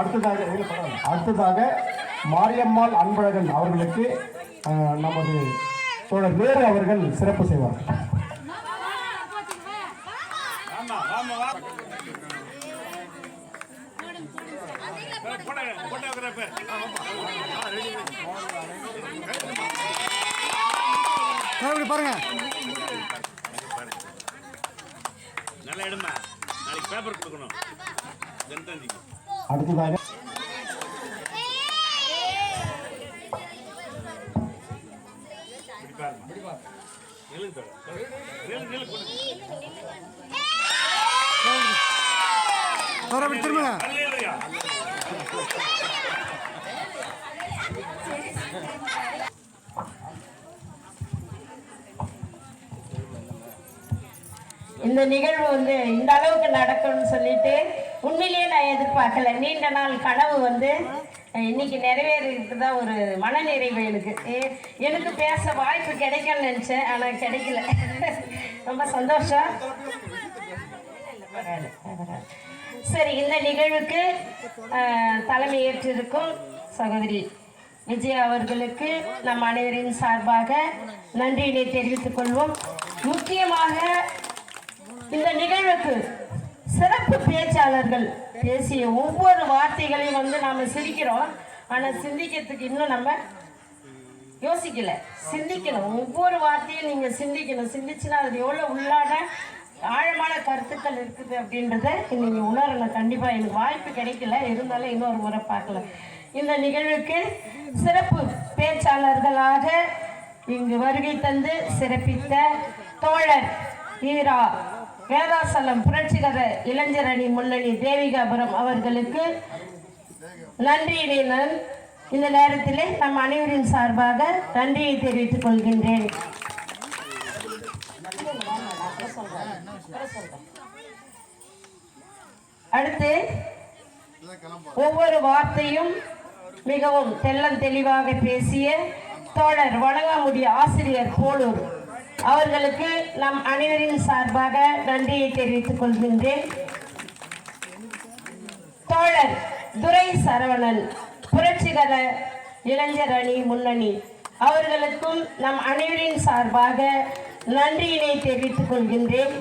அடுத்ததாக அடுத்ததாக மாரியம்மாள் அன்பழகன் அவர்களுக்கு நமது தோழர் வேறு அவர்கள் சிறப்பு செய்வார். பாருங்க. நல்லா எடுமா. நாளைக்கு பேப்பர் கொடுக்கணும். ஜனதந்திக்கு அடுத்ததாக நிலுங்க இந்த நிகழ்வு வந்து இந்த அளவுக்கு நடக்கும்னு சொல்லிட்டு எதிர்பார்க்கல. நீண்ட நாள் கனவு வந்து இன்னைக்கு நிறைவேறிட்டு தான் ஒரு மனநிறைவு எனக்கு. ஏ- எனக்கு பேச வாய்ப்பு கிடைக்கும்னு நினச்சேன் ஆனால் கிடைக்கல. ரொம்ப சந்தோஷம். சரி இந்த நிகழ்வுக்கு தலைமை ஏற்றிருக்கும் சகோதரி விஜய் அவர்களுக்கு நம் அனைவரின் சார்பாக நன்றியினை தெரிவித்துக் கொள்வோம். முக்கியமாக இந்த நிகழ்வுக்கு சிறப்பு பேச்சாளர்கள் பேசிய ஒவ்வொரு வார்த்தைகளையும் வந்து நாம சிரிக்கிறோம். ஆனால் சிந்திக்கிறதுக்கு இன்னும் நம்ம யோசிக்கல. சிந்திக்கணும். ஒவ்வொரு வார்த்தையும் நீங்க சிந்திக்கணும். சிந்திச்சுன்னா அது எவ்வளவு உள்ளான ஆழமான கருத்துக்கள் இருக்குது அப்படின்றத நீங்க உணரணும். கண்டிப்பா எனக்கு வாய்ப்பு கிடைக்கல. இருந்தாலும் இன்னொரு முறை பார்க்கலாம். இந்த நிகழ்வுக்கு சிறப்பு பேச்சாளர்களாக இங்கு வருகை தந்து சிறப்பித்த தோழர் ஈரா. வேதாசலம் புரட்சிகர இளைஞர் அணி முன்னணி தேவிகாபுரம் அவர்களுக்கு நன்றியினை இந்த நேரத்திலே நம் அனைவரின் சார்பாக நன்றியை தெரிவித்துக் கொள்கின்றேன். அடுத்து ஒவ்வொரு வார்த்தையும் மிகவும் தெள்ளம் தெளிவாக பேசிய தோழர் வணங்காமுடி ஆசிரியர் போலூர். அவர்களுக்கு நம் அனைவரின் சார்பாக நன்றியை தெரிவித்துக் கொள்கின்றேன். தோழர் துரை சரவணன் புரட்சிகர இளைஞர் அணி முன்னணி அவர்களுக்கும் நம் அனைவரின் சார்பாக நன்றியினை தெரிவித்துக் கொள்கின்றேன்.